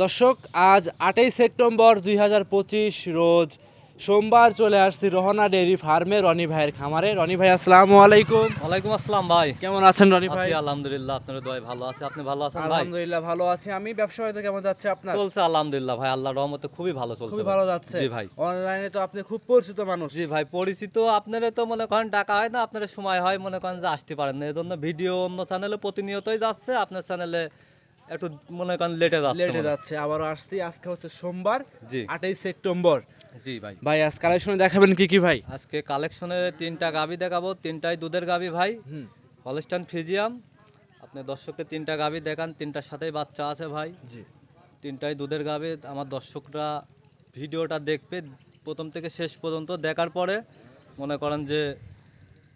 দর্শক আজ আটই সেপ্টেম্বর দুই হাজার পঁচিশ রোজ সোমবার চলে আসছি রোহনা ডেয়ারি ফার্মে রনি ভাইয়ের খামারে। রনি ভাই আসসালামু আলাইকুম। ওয়ালাইকুম আসসালাম ভাই। কেমন আছেন রনি ভাই? আলহামদুলিল্লাহ আপনার দয় ভালো আছে। আপনি ভালো আছেন ভাই? আলহামদুলিল্লাহ ভালো আছি। আমি ব্যবসা হয়তো কেমন যাচ্ছে আপনার? চলছে আলহামদুলিল্লাহ ভাই আল্লাহর রহমতে খুবই ভালো চলছে খুবই ভালো যাচ্ছে। জি ভাই। অনলাইনে তো আপনি খুব পরিচিত মানুষ। জি ভাই পরিচিত আপনারা তো মনে করেন টাকা হয় না আপনার সময় হয় মনে করেন যে আসতে পারেন না। এই জন্য ভিডিও অন্য চ্যানেলে প্রতিনিয়তই যাচ্ছে আপনার চ্যানেলে একটু মনে করেন লেটে যাচ্ছে লেটে যাচ্ছে। আবারও আসছি আজকে হচ্ছে সোমবার জি। আটই সেপ্টেম্বর। জি ভাই। ভাই আজ কালেকশনে দেখাবেন কি কি ভাই? আজকে কালেকশনে তিনটা গাবি দেখাবো তিনটাই দুধের গাবি ভাই। হুম। হলস্টান ফিজিয়াম আপনি দর্শককে তিনটা গাবি দেখান তিনটার সাথেই বাচ্চা আছে ভাই। জি। তিনটাই দুধের গাবি আমার দর্শকরা ভিডিওটা দেখবে প্রথম থেকে শেষ পর্যন্ত দেখার পরে মনে করেন যে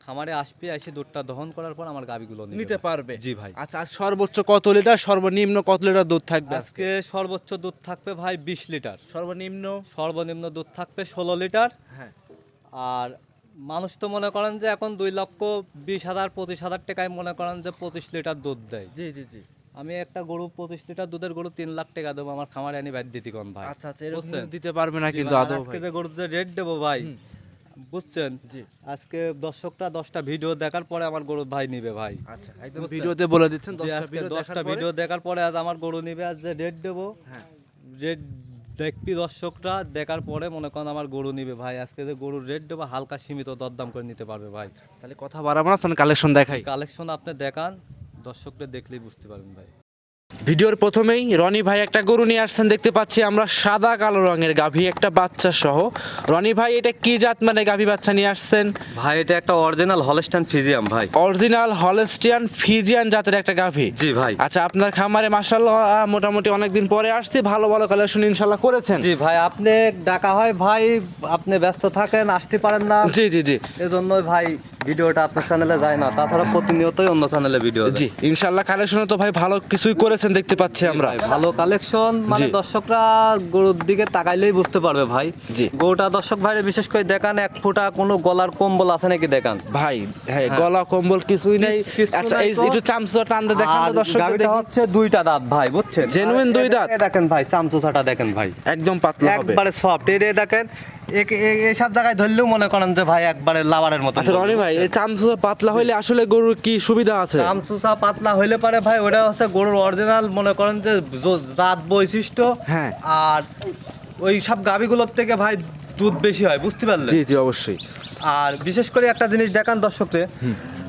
খামারে আসবে এসে দুধটা দহন করার পর আমার গাবিগুলো নিতে পারবে। জি ভাই। আচ্ছা আজ সর্বোচ্চ কত লিটার? সর্বনিম্ন কত লিটার দুধ থাকবে আজকে সর্বোচ্চ দুধ থাকবে ভাই বিশ লিটার। সর্বনিম্ন? সর্বনিম্ন দুধ থাকবে ষোলো লিটার। হ্যাঁ। আর মানুষ তো মনে করেন যে এখন দুই লক্ষ বিশ হাজার পঁচিশ হাজার টাকায় মনে করেন যে পঁচিশ লিটার দুধ দেয়। জি জি জি। আমি একটা গরু পঁচিশ লিটার দুধের গরু তিন লাখ টাকা দেবো আমার খামারে আনি ব্যাট দিতি কোন ভাই। আচ্ছা আচ্ছা এরকম দিতে পারবে না কিন্তু আজকে যে গরুতে রেট দেবো ভাই বুঝছেন? আজকে দর্শকটা দশটা ভিডিও দেখার পরে আমার গরু ভাই নিবে ভাই। আচ্ছা একদম ভিডিওতে বলে দিচ্ছেন আজকে দশটা ভিডিও দেখার পরে আজ আমার গরু নিবে আজ যে রেট দেবো হ্যাঁ। রেট দেখবি দর্শকরা দেখার পরে মনে করেন আমার গরু নিবে ভাই। আজকে যে গরুর রেট দেবো হালকা সীমিত দরদাম করে নিতে পারবে ভাই। তাহলে কথা বাড়াবো না কালেকশন দেখাই। কালেকশন আপনি দেখান দর্শকরা দেখলেই বুঝতে পারবেন ভাই। ভিডিওর প্রথমেই রনি ভাই একটা গরু নিয়ে আসছেন দেখতে পাচ্ছি আমরা সাদা কালো রঙের গাভী একটা বাচ্চা সহ। রনি ভাই এটা কি জাত মানে গাভী বাচ্চা নিয়ে আসছেন? ভাই এটা একটা অরিজিনাল হলস্টান ফিজিয়াম ভাই। অরিজিনাল হলস্টিয়ান ফিজিয়ান জাতের একটা গাভী। জি ভাই। আচ্ছা আপনার খামারে মাসাল্লাহ মোটামুটি অনেকদিন পরে আসছে ভালো ভালো কালেকশন ইনশাল্লাহ করেছেন। জি ভাই আপনি ডাকা হয় ভাই আপনি ব্যস্ত থাকেন আসতে পারেন না। জি জি জি। এজন্যই ভাই ভিডিওটা আপনার চ্যানেলে যায় না তাছাড়া প্রতিনিয়তই অন্য চ্যানেলে ভিডিও জি ইনশাল্লাহ কালেকশনে তো ভাই ভালো কিছুই করেছেন দেখতে পাচ্ছি আমরা। ভালো কালেকশন মানে দর্শকরা গরুর দিকে তাকাইলেই বুঝতে পারবে ভাই। গরুটা দর্শক ভাই বিশেষ করে দেখান এক ফুটা কোনো গলার কম্বল আছে নাকি দেখান? ভাই হ্যাঁ গলা কম্বল কিছুই নেই। আচ্ছা এই একটু চামচুটা টানতে দেখান দর্শকদের গাভীটা হচ্ছে দুইটা দাঁত ভাই বুঝছেন? জেনুইন দুই দাঁত? দেখেন ভাই চামচুসাটা দেখেন ভাই। একদম পাতলা হবে। একবারে সফট এই দেখেন এইসব জায়গায় ধরলেও মনে করেন যে ভাই একবারে লাভারের মতো আচ্ছা রনি ভাই এই চামচুসা পাতলা হইলে আসলে গরুর কি সুবিধা আছে? চামচুসা পাতলা হইলে পারে ভাই ওটা হচ্ছে গরুর অরিজিনাল মনে করেন যে জাত বৈশিষ্ট্য। হ্যাঁ। আর ওই সব গাভিগুলোর থেকে ভাই দুধ বেশি হয় বুঝতে পারলে জি জি অবশ্যই। আর বিশেষ করে একটা জিনিস দেখান দর্শকরে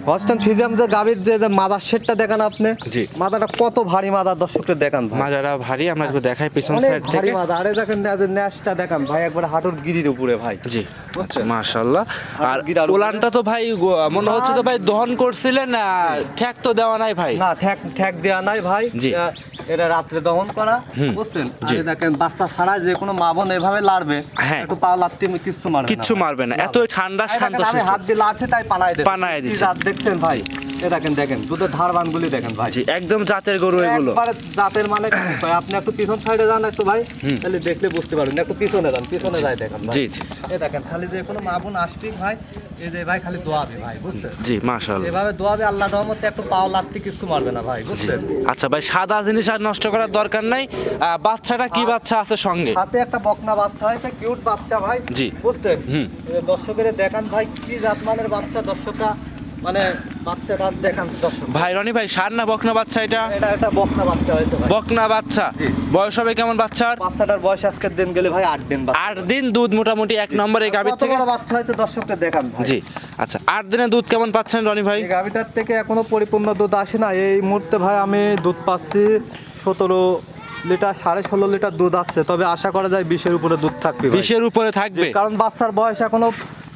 হস্টান ফিজিয়াম যে গাভীর যে মাদার সেটটা দেখান আপনি। জি। মাদাটা কত ভারী মাদার দর্শকদের দেখান ভাই? মাজারা ভারী আমরা একটু দেখাই পিছন সাইড থেকে। ভারী মাদা আরে দেখেন ন্যাশটা দেখান ভাই একবার হাঁটুর গিরির উপরে ভাই। জি। বুঝছেন? মাশাআল্লাহ। আর উলানটা তো ভাই মনে হচ্ছে তো ভাই দহন করছিলেন ঠ্যাক তো দেওয়া নাই ভাই। না ঠ্যাক ঠ্যাক দেওয়া নাই ভাই। জি। এটা- রাত্রে দহন করা বুঝছেন? যে দেখেন বাচ্চা ছাড়া যে কোনো মা বোন এভাবে লাড়বে হ্যাঁ। একটু পা লাড়তে কিচ্ছু মারবে কিচ্ছু মারবে না। এত ঠান্ডা শান্ত আমি হাত দিয়ে লাড়ছে তাই পানায় দেবে পানায় দিচ্ছে। দেখছেন ভাই? এ দেখেন দেখেন দুধের ধারবানগুলি দেখেন ভাই। জি একদম জাতের গরু এগুলো। একবারে জাতের মানে ভাই আপনি একটু পিছন সাইডে যান একটু ভাই তাহলে দেখলে বুঝতে পারবেন। একটু পিছনে যান পিছনে যাই দেখেন জি জি। এ দেখেন খালি যে কোনো মা বোন আসবি ভাই এই যে ভাই খালি দোয়াবে ভাই বুঝছেন? জি মাশাআল্লাহ। এভাবে দোয়াবে আল্লাহ রহমতে একটু পাও লাত্তি কিছু মারবে না ভাই বুঝছেন? আচ্ছা ভাই সাদা জিনিস আর নষ্ট করার দরকার নাই। বাচ্চাটা কি বাচ্চা আছে সঙ্গে? হাতে একটা বকনা বাচ্চা হয়েছে কিউট বাচ্চা ভাই জি। বুঝছেন। দর্শকের দেখান ভাই কি জাতমানের বাচ্চা দর্শকরা মানে বাচ্চাটা দেখান দর্শক। ভাই রনি ভাই সার না বকনা বাচ্চা এটা? এটা একটা বকনা বাচ্চা হয়েছে ভাই। বকনা বাচ্চা। বয়স হবে কেমন বাচ্চার? বাচ্চাটার বয়স আজকের দিন গেলে ভাই আট দিন আট দিন দুধ মোটামুটি এক নম্বরে গাভীর থেকে? বড় বাচ্চা হয়েছে দর্শককে দেখান ভাই। জি। আচ্ছা আট দিনে দুধ কেমন পাচ্ছেন রনি ভাই? গাভিটার থেকে এখনও পরিপূর্ণ দুধ আসে না। এই মুহূর্তে ভাই আমি দুধ পাচ্ছি সতেরো লিটার সাড়ে ষোলো লিটার দুধ আসছে তবে আশা করা যায় বিশের উপরে দুধ থাকবে। বিশের উপরে থাকবে? কারণ বাচ্চার বয়স এখনও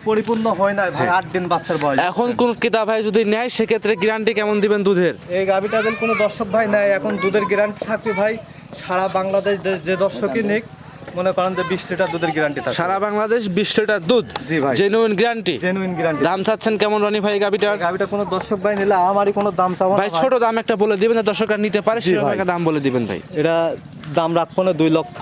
পরিপূর্ণ হয় নাই ভাই আট দিন বাচ্চার বয়স। এখন কোন কিতা ভাই যদি নেয় সেক্ষেত্রে গ্যারান্টি কেমন দিবেন দুধের? এই গাভিটা বেল কোনো দর্শক ভাই নাই এখন দুধের গ্যারান্টি থাকবে ভাই সারা বাংলাদেশ যে- দর্শকই নিক মনে করেন যে বিশ লিটার দুধের গ্যারান্টি থাকবে। সারা বাংলাদেশ বিশ লিটার দুধ জি ভাই। জেনুইন গ্যারান্টি জেনুইন গ্যারান্টি দাম চাচ্ছেন কেমন রনি ভাই গাবিটার গাভিটা কোনো দর্শক ভাই নিলে আমারই কোনো দাম চাবো ভাই ছোট দাম একটা বলে দিবেন না দর্শকরা নিতে পারে সেরকম একটা দাম বলে দিবেন ভাই। এটা দাম রাখব না দুই লক্ষ।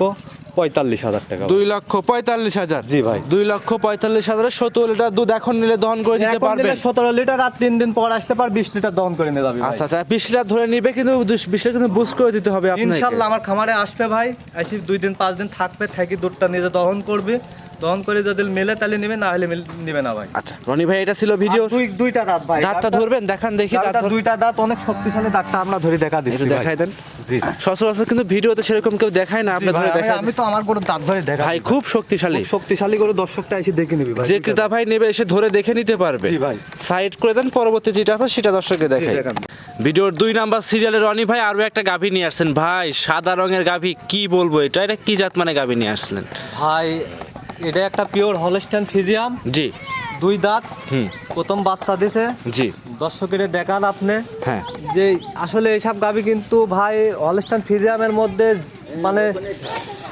পঁয়তাল্লিশ হাজার টাকা দুই লক্ষ পঁয়তাল্লিশ হাজার। জি ভাই। দুই লক্ষ পঁয়তাল্লিশ হাজার সতেরো লিটার দুধ এখন নিলে দহন করে দিতে পারবে সতেরো লিটার আর তিন দিন পর আসতে পার বিশ লিটার দহন করে নিয়ে যাবি আচ্ছা আচ্ছা বিশ লিটার ধরে নিবে কিন্তু বিশ লিটার কিন্তু বুঝ করে দিতে হবে ইনশাল্লাহ আমার খামারে আসবে ভাই আসি দুই দিন পাঁচ দিন থাকবে থাকি দুধটা নিজে দহন করবি। দহন করে যদি মেলে তাহলে নিবে না হলে নিবে না ভাই। আচ্ছা রনি ভাই এটা ছিল ভিডিও। দুই দুইটা দাঁত ভাই। দাঁতটা ধরবেন দেখান দেখি দাঁত দুইটা দাঁত অনেক শক্তিশালী দাঁতটা আমরা ধরে দেখা দিচ্ছি। দেখাই দেন। সচরাচর কিন্তু ভিডিওতে সেরকম কেউ দেখায় না আপনি ধরে আমি- আমি তো আমার কোনো দাঁত ধরে দেখা ভাই খুব শক্তিশালী। শক্তিশালী করে দর্শকটা এসে দেখে নিবি ভাই। যে ক্রেতা ভাই নেবে এসে ধরে দেখে নিতে পারবে। জি ভাই। সাইড করে দেন পরবর্তী যেটা আছে সেটা দর্শককে দেখাই। দেখান। ভিডিওর দুই নাম্বার সিরিয়ালে রনি ভাই আরও একটা গাভী নিয়ে আসছেন। ভাই সাদা রঙের গাভী কি বলব এটা? এটা কি জাত মানে গাভী নিয়ে আসলেন? ভাই এটা একটা পিওর হলস্টাইন ফিজিয়াম জি। দুই দাঁত। হুম। প্রথম বাচ্চা দিছে। জি। দর্শকের দেখান আপনি। হ্যাঁ। যে আসলে এইসব গাবি কিন্তু ভাই হলস্টাইন ফিজিয়ামের মধ্যে মানে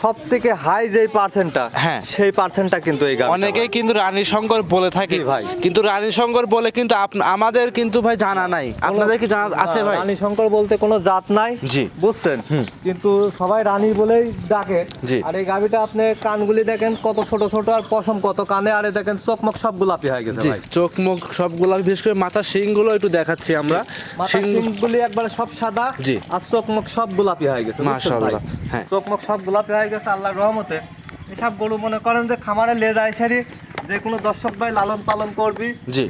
সব থেকে হাই যেই পার্সেন্টটা হ্যাঁ। সেই পার্সেন্টটা কিন্তু এই গাবি অনেকেই কিন্তু রানী শঙ্কর বলে থাকে ভাই। কিন্তু রানী শঙ্কর বলে কিন্তু আমাদের কিন্তু ভাই জানা নাই আপনাদের কি জানা আছে ভাই রানী শঙ্কর বলতে কোনো জাত নাই জি। বুঝছেন কিন্তু সবাই রানী বলেই ডাকে জি। আর এই গাবিটা আপনি কানগুলি দেখেন কত ছোট ছোট আর পশম কত কানে আর দেখেন চকমক সব গোলাপি হয়ে গেছে ভাই চোখ মুখ সবগুলো বিশেষ করে মাথার শিংগুলো একটু দেখাচ্ছি আমরা শিংগুলি একবার সব সাদা জি। আর চকমক সব গোলাপি হয়ে গেছে মাশাআল্লাহ? হ্যাঁ। চকমক সব গোলাপি হয়ে গেছে আল্লাহর রহমতে। এসব গরু মনে করেন যে খামারে লে যায় সারি যে কোনো দর্শক ভাই লালন পালন করবি। জি।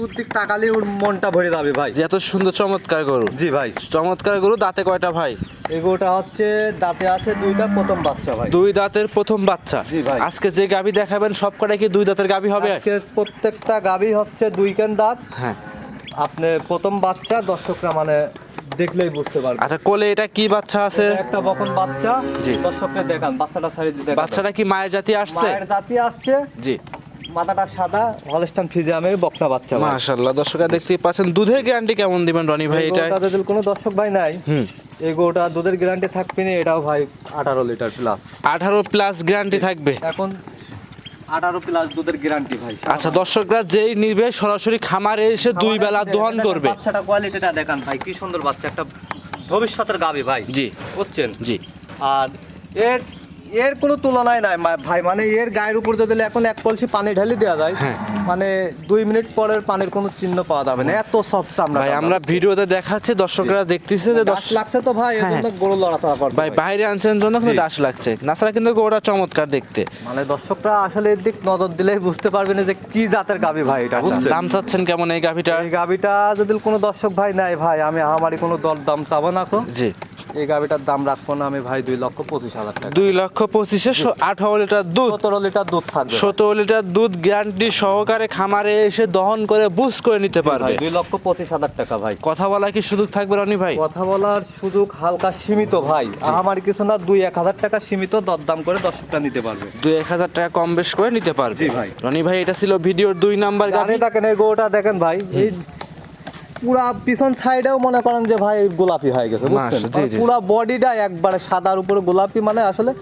ওর দিক তাকালে ওর মনটা ভরে যাবে ভাই। এত সুন্দর চমৎকার গরু। জি ভাই। চমৎকার গরু দাঁতে কয়টা ভাই? এই গরুটা হচ্ছে দাঁতে আছে দুইটা প্রথম বাচ্চা ভাই। দুই দাঁতের প্রথম বাচ্চা। জি ভাই। আজকে যে গাবি দেখাবেন সব কটাই কি দুই দাঁতের গাবি হবে? আজকে প্রত্যেকটা গাবি হচ্ছে দুই কেন দাঁত? হ্যাঁ। আপনি প্রথম বাচ্চা দর্শকরা মানে দেখলেই বুঝতে পারবে আচ্ছা কোলে এটা কি বাচ্চা আছে? একটা বকন বাচ্চা। জি। দর্শককে দেখান বাচ্চাটা ছাড়িয়ে দেখান। বাচ্চাটা কি মায়ের জাতি আসছে? মায়ের জাতি আসছে। জি। মাথাটা সাদা হলস্টান ফিজিয়ামের বকনা বাচ্চা। মাশাআল্লাহ দর্শকরা দেখতেই পাচ্ছেন দুধের গ্যারান্টি কেমন দিবেন রনি ভাই এটা যদি কোনো দর্শক ভাই নাই। হুম। এই গরুটা দুধের গ্যারান্টি থাকবে না এটাও ভাই আঠারো লিটার প্লাস আঠারো প্লাস গ্যারান্টি থাকবে। এখন আঠারো প্লাস দুধের গ্যারান্টি ভাই আচ্ছা দর্শকরা যেই নিবে সরাসরি খামারে এসে দুই বেলা দহন করবে। বাচ্চাটা কোয়ালিটিটা দেখান ভাই কি সুন্দর বাচ্চা একটা ভবিষ্যতের গাবি ভাই জি। বুঝছেন? জি। আর এর এর কোনো তুলনায় নাই ভাই মানে এর গায়ের উপর যদি এখন এক কলসি পানি ঢালি দেওয়া যায় হ্যাঁ। মানে দুই মিনিট পরের পানির কোনো চিহ্ন পাওয়া যাবে না। এত সফট চামড়া ভাই আমরা ভিডিওতে দেখাচ্ছি দর্শকরা দেখতেছে যে দর্শক লাগছে তো ভাই এর হ্যাঁ, জন্য গরু লড়াচড়া করছে ভাই। বাইরে আনছেন জন্য কিন্তু। ডাস লাগছে। নাছাড়া কিন্তু গোটা চমৎকার দেখতে। মানে দর্শকরা আসলে এর দিক নজর দিলেই বুঝতে পারবে না যে কি জাতের গাবি ভাই এটা আচ্ছা দাম চাচ্ছেন কেমন এই গাভিটার এই গাবিটা যদি কোনো দর্শক ভাই নাই ভাই আমি আমারই কোনো দর দাম চাবো না কো। জি। এই গাবিটার দাম রাখব না আমি ভাই দুই লক্ষ পঁচিশ হাজার টাকা। দুই লক্ষ পঁচিশে আঠারো লিটার দুধ। সতেরো লিটার দুধ থাকবে। সতেরো লিটার দুধ গ্যারান্টি সহকারে খামারে এসে দহন করে বুঝ করে নিতে পারবে। দুই লক্ষ পঁচিশ হাজার টাকা ভাই। কথা বলা কি সুযোগ থাকবে রনি ভাই? কথা বলার সুযোগ হালকা সীমিত ভাই। আমার কিছু না দুই এক হাজার টাকা সীমিত দরদাম করে দর্শকটা নিতে পারবে। দুই এক হাজার টাকা কম বেশ করে নিতে পারবে। ভাই। রনি ভাই এটা ছিল ভিডিওর দুই নাম্বার গাড়ি দেখেন এই গরুটা দেখেন ভাই এই পুরা পিছন সাইডেও মনে করেন যে ভাই গোলাপি হয়ে গেছে বুঝছেন। পুরা বডিটা একবারে সাদার উপরে গোলাপি মানে আসলে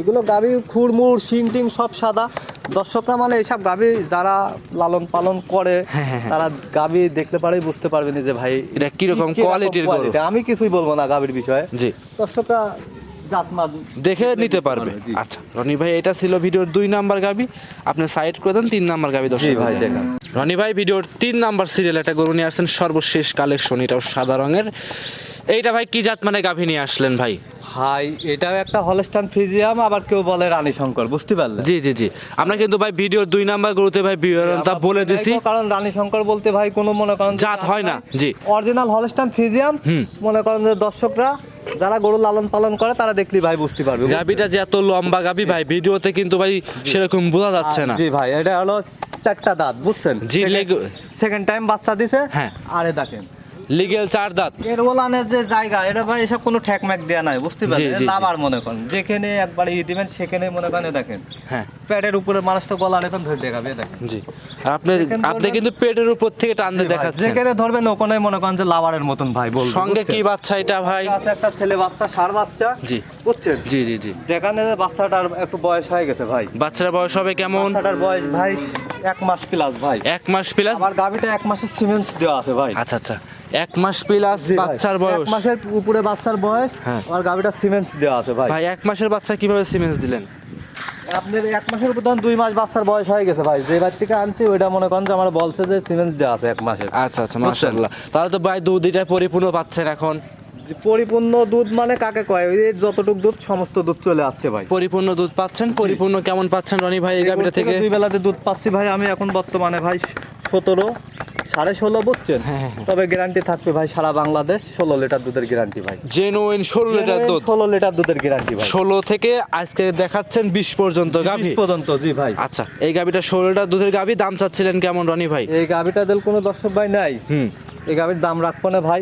এগুলো গাভি খুরমুর শিং টিং সব সাদা। দর্শকরা মানে এইসব গাভি যারা লালন পালন করে হ্যাঁ, তারা গাভি দেখলে পারেই বুঝতে পারবেন যে ভাই এটা কীরকম কোয়ালিটির গরু? আমি কিছুই বলব না গাভির বিষয়ে। জি। দর্শকরা দেখে নিতে পারবে আচ্ছা রনি ভাই এটা ছিল ভিডিওর দুই নাম্বার গাবি। আপনি সাইড করে দেন তিন নাম্বার গাবি দর্শক ভাই, দেখেন। রনি ভাই ভিডিওর তিন নাম্বার সিরিয়াল একটা গরু নিয়ে আসছেন সর্বশেষ কালেকশন এটাও সাদা রঙের। এইটা ভাই কি জাত মানে গাভী নিয়ে আসলেন ভাই? ভাই এটাও একটা হলস্টান ফিজিয়াম আবার কেউ বলে রানী শঙ্কর বুঝতে পারলে জি জি জি। আমরা কিন্তু ভাই ভিডিওর দুই নাম্বার গরুতে ভাই বিবরণটা বলে দিছি। কারণ রানী শঙ্কর বলতে ভাই কোনো মনে করেন জাত হয় না, জি। অরিজিনাল হলস্টান ফিজিয়াম মনে করেন যে দর্শকরা যারা গরু লালন পালন করে তারা দেখলি ভাই বুঝতে পারবে গাবিটা যে এত লম্বা গাবি ভাই ভিডিওতে কিন্তু ভাই সেরকম বোঝা যাচ্ছে না। জি ভাই এটা হলো চারটা দাঁত বুঝছেন? জি, সেকেন্ড টাইম বাচ্চা দিছে হ্যাঁ। আরে দেখেন। লিগেল চার দাঁত এর ওলানের যে জায়গা এটা ভাই এসব কোনো ঠ্যাক ম্যাক দেওয়া নাই বুঝতে জি। লাভার মনে করেন। যেখানে একবার ই দিবেন সেখানে মনে করেন দেখেন। হ্যাঁ। প্যাডের উপরে মানুষটা গলা এখন ধরে দেখাবে দেখেন। জি। আর আপনি আপনি কিন্তু পেটের উপর থেকে টানতে ভাই, দেখাচ্ছেন। যেখানে ধরবেন ওখানে মনে করেন যে লাভারের মতন ভাই বলব সঙ্গে কি বাচ্চা এটা ভাই? একটা ছেলে বাচ্চা সার বাচ্চা জি। বুঝছেন? জি জি জি। যেখানে বাচ্চাটার একটু বয়স হয়ে গেছে ভাই। বাচ্চার বয়স হবে কেমন? বাচ্চাটার বয়স ভাই এক মাস প্লাস ভাই। এক মাস প্লাস আমার গাভিটা এক মাসের সিমেন্স দেওয়া আছে ভাই। আচ্ছা আচ্ছা। এক মাস প্লাস। বাচ্চার এক মাসের উপরে বাচ্চার বয়স হ্যাঁ। আর গাভিটা সিমেন্টস দেওয়া আছে ভাই। ভাই এক মাসের বাচ্চা কীভাবে সিমেন্স দিলেন? আপনার এক মাসের উপর তখন দুই মাস বাচ্চার বয়স হয়ে গেছে ভাই। যে বার থেকে আনছি ওইটা মনে করেন যে আমার বলছে যে সিমেন্টস দেওয়া আছে এক মাসের। আচ্ছা আচ্ছা মাশাআল্লাহ। তাহলে তো ভাই দুধ এটা পরিপূর্ণ পাচ্ছেন এখন। পরিপূর্ণ দুধ মানে কাকে কয়? ওই যতটুক দুধ সমস্ত দুধ চলে আসছে ভাই। পরিপূর্ণ দুধ পাচ্ছেন? পরিপূর্ণ কেমন পাচ্ছেন রনি ভাই এই গাভিটা থেকে? দুই বেলাতে দুধ পাচ্ছি ভাই আমি এখন বর্তমানে ভাই সতেরো। সাড়ে ষোলো বুঝছেন? হ্যাঁ, তবে গ্যারান্টি থাকবে ভাই সারা বাংলাদেশ ষোলো লিটার দুধের গ্যারান্টি ভাই। জেনুইন ষোলো লিটার দুধ। ষোলো লিটার দুধের গ্যারান্টি ভাই। ষোলো থেকে আজকে দেখাচ্ছেন বিশ পর্যন্ত গাভি। পর্যন্ত জি ভাই। আচ্ছা এই গাভিটা ষোলো লিটার দুধের গাভি দাম চাচ্ছিলেন কেমন রনি ভাই? এই গাভিটা দিল কোনো দর্শক ভাই নাই। হুম। এই গাভির দাম রাখব না ভাই।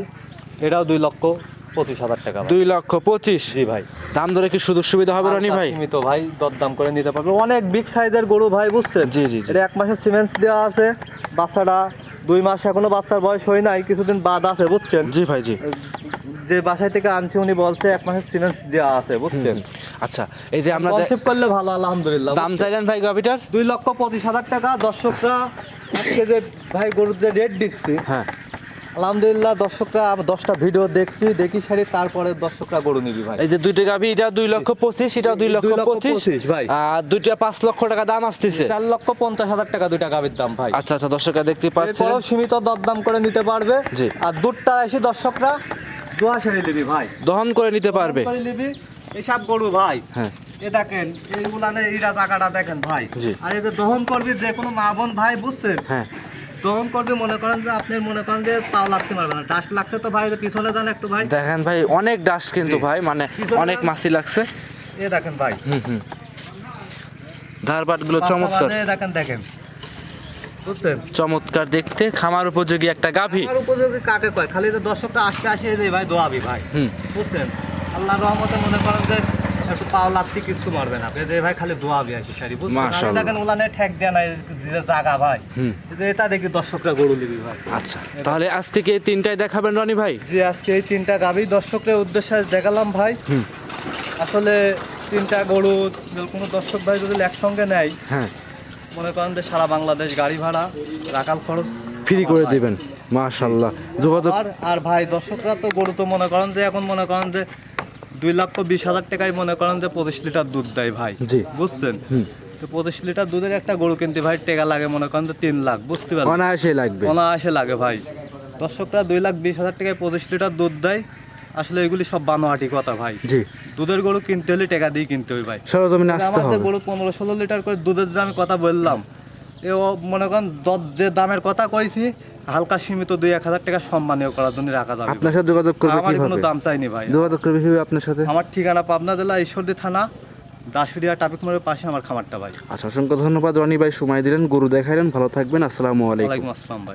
এটাও দুই লক্ষ পঁচিশ হাজার টাকা দুই লক্ষ পঁচিশ। জি ভাই। দাম ধরে কি সুযোগ সুবিধা হবে রনি ভাই? সীমিত ভাই দরদাম করে নিতে পারবে। অনেক বিগ সাইজের গরু ভাই বুঝছেন? জি, জি, জি। এটা এক মাসের সিমেন্টস দেওয়া আছে। বাচ্চাটা দুই মাস এখনও বাচ্চার বয়স হয় নাই কিছুদিন বাদ আছে বুঝছেন? জি ভাই জি। যে বাসায় থেকে আনছি উনি বলছে এক মাসের সিমেন্টস দেওয়া আছে বুঝছেন? আচ্ছা এই যে আমরা কনসেপ্ট করলে ভালো আলহামদুলিল্লাহ দাম চাইলেন ভাই গাভিটার? দুই লক্ষ পঁচিশ হাজার টাকা দর্শকরা আজকে যে ভাই গরুর যে রেট দিচ্ছি হ্যাঁ। আলহামদুলিল্লাহ দর্শকরা দশটা ভিডিও দেখছি দেখি সারি তারপরে দর্শকরা গরু নিবি ভাই। এই যে দুইটা গাভি এটা দুই লক্ষ পঁচিশ এটা দুই লক্ষ পঁচিশ। ভাই। আর দুইটা পাঁচ লক্ষ টাকা দাম আসতেছে। চার লক্ষ পঞ্চাশ হাজার টাকা দুইটা গাবির দাম ভাই। আচ্ছা আচ্ছা দর্শকরা দেখতে পাচ্ছেন। সীমিত দরদাম করে নিতে পারবে। জি। আর দুধটা এসে দর্শকরা দোয়া সেরে নিবি ভাই। দহন করে নিতে পারবে। এসব গরু ভাই। হ্যাঁ। এ দেখেন এইগুলা এইটা টাকাটা দেখেন ভাই। আর যে দহন করবি যে কোনো মা বোন ভাই বুঝছেন? হ্যাঁ। দহন করবি মনে করেন যে আপনার মনে করেন যে পাও লাগতে পারবে না। ডাস লাগছে তো ভাই পিছনে যান একটু ভাই। দেখেন ভাই অনেক ডাস কিন্তু ভাই মানে অনেক। মাছি লাগছে। এ দেখেন ভাই। হুম হুম। ধারবাটগুলো চমৎকার। দেখেন দেখেন। বুঝছেন? চমৎকার দেখতে খামার উপযোগী একটা গাভী। উপযোগী কাকে কয়? খালি যে দর্শকটা আসতে আসে যে ভাই দোয়াবি ভাই। বুঝছেন? আল্লাহ রহমতে মনে করেন যে একটু পাও লাগতে কিছু মারবে না। যে ভাই খালি দোয়াবি আসি সারি বুঝছেন। দেখেন ওলানে ঠেক দেয় না যে জায়গা ভাই। যে এটা দেখি দর্শকরা গরু নিবি ভাই। আচ্ছা তাহলে আজ থেকে এই তিনটাই দেখাবেন রনি ভাই? যে আজকে এই তিনটা গাভি দর্শকদের উদ্দেশ্যে দেখালাম ভাই। আসলে তিনটা গরু কোনো দর্শক ভাই যদি একসঙ্গে নেয় হ্যাঁ। মনে করেন যে সারা বাংলাদেশ গাড়ি ভাড়া রাখাল খরচ ফ্রি করে। দিবেন। মাশাল্লাহ যোগাযোগ আর আর ভাই দর্শকরা তো গরু তো মনে করেন যে এখন মনে করেন যে দুই লক্ষ বিশ হাজার টাকায় মনে করেন যে পঁচিশ লিটার দুধ দেয় ভাই। বুঝছেন? তো পঁচিশ লিটার দুধের একটা গরু কিনতে ভাই টেকা লাগে মনে করেন যে তিন লাখ বুঝতে পারলেন? অনায়াসে লাগবে। অনায়াসে লাগে ভাই। দর্শকরা দুই লাখ বিশ হাজার টাকায় পঁচিশ লিটার দুধ দেয়। আসলে এগুলি সব বানোয়াটি কথা ভাই। জি। দুধের গরু কিনতে হলে টাকা দিয়ে কিনতে হয় ভাই। সরজমিনে আসতে আমার হবে। গরু পনেরো ষোলো লিটার করে দুধের যে আমি কথা বললাম এ ও মনে করেন দর- যে দামের কথা কইছি হালকা সীমিত দুই এক হাজার টাকা সম্মানীয় করার জন্য রাখা যাবে আপনার সাথে যোগাযোগ করবে আমার কোনো দাম চাইনি ভাই। যোগাযোগ করবে কীভাবে আপনার সাথে? আমার ঠিকানা পাবনা জেলা ঈশ্বরদী থানা দাসুরিয়া ট্রাফিক মোড়ের পাশে আমার খামারটা ভাই। আচ্ছা অসংখ্য ধন্যবাদ রনি ভাই সময় দিলেন গরু দেখাইলেন ভালো থাকবেন আসসালামু আলাইকুম। ওয়ালাইকুম আসসালাম ভাই।